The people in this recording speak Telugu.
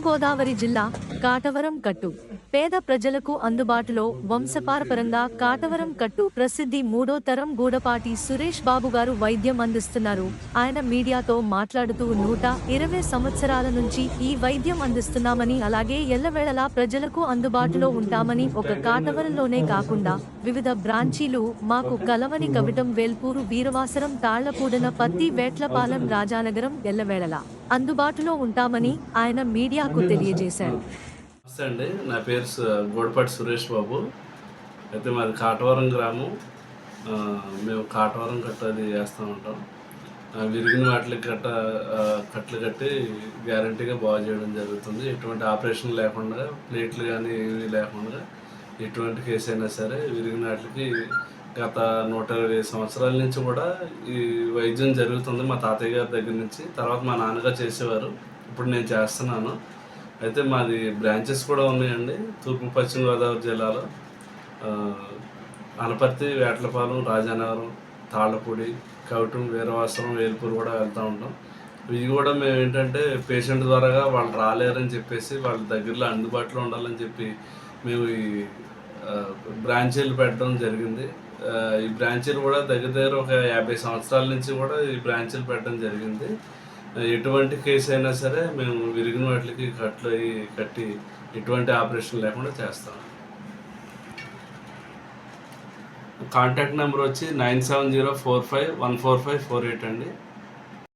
తూర్పుగోదావరి జిల్లా కాటవరం కట్టు. పేద ప్రజలకు అందుబాటులో వంశపారపరంగా కాటవరం కట్టు ప్రసిద్ధి మూడో తరం గూడపాటి సురేష్ బాబు గారు వైద్యం అందిస్తున్నారు. ఆయన మీడియాతో మాట్లాడుతూ నూట ఇరవై సంవత్సరాల నుంచి ఈ వైద్యం అందిస్తున్నామని అలాగే ఎల్లవేళలా ప్రజలకు అందుబాటులో ఉంటామని ఒక కాటవరంలోనే కాకుండా వివిధ బ్రాంచీలు మాకు కలవని కవిటం వేల్పూరు వీరవాసరం తాళ్ళపూడన పత్తి వేట్లపాలెం రాజానగరం ఎల్లవేళలా. అందుబాటులో ఉంటామని ఆయన మీడియాకు తెలియజేశారు. అండి. నా పేరు గోడపాటి సురేష్ బాబు. అయితే మాది కాటవరం గ్రామం. మేము కాటవరం కట్ట అది వేస్తూ ఉంటాం. విరిగిన వాటికి కట్ట కట్టలు కట్లు కట్టి గ్యారంటీగా బాగు చేయడం జరుగుతుంది. ఎటువంటి ఆపరేషన్ లేకుండా ప్లేట్లు కానీ ఇవి లేకుండా ఎటువంటి కేసు అయినా సరే విరిగినాటికి గత నూట ఇరవై సంవత్సరాల నుంచి కూడా ఈ వైద్యం జరుగుతుంది. మా తాతయ్య గారి దగ్గర నుంచి తర్వాత మా నాన్నగారు చేసేవారు. ఇప్పుడు నేను చేస్తున్నాను. అయితే మాది బ్రాంచెస్ కూడా ఉన్నాయండి. తూర్పు పశ్చిమ గోదావరి జిల్లాలో అనపర్తి వేటలపాలెం రాజానగరం తాళ్ళపూడి కవటం వీరవాసరం వేల్పూర్ కూడా వెళ్తూ ఉంటాం. ఇవి కూడా మేము ఏంటంటే పేషెంట్ ద్వారాగా వాళ్ళు రాలేరని చెప్పేసి వాళ్ళ దగ్గరలో అందుబాటులో ఉండాలని చెప్పి మేము ఈ బ్రాంచీలు పెట్టడం జరిగింది. ఈ బ్రాంచీలు కూడా దగ్గర దగ్గర ఒక యాభై సంవత్సరాల నుంచి కూడా ఈ బ్రాంచీలు పెట్టడం జరిగింది. ఎటువంటి కేసు అయినా సరే మేము విరిగిన వాటికి కట్లు అయ్యి కట్టి ఎటువంటి ఆపరేషన్ లేకుండా చేస్తాం. కాంటాక్ట్ నెంబర్ వచ్చి nine seven zero four five one four five four eight అండి.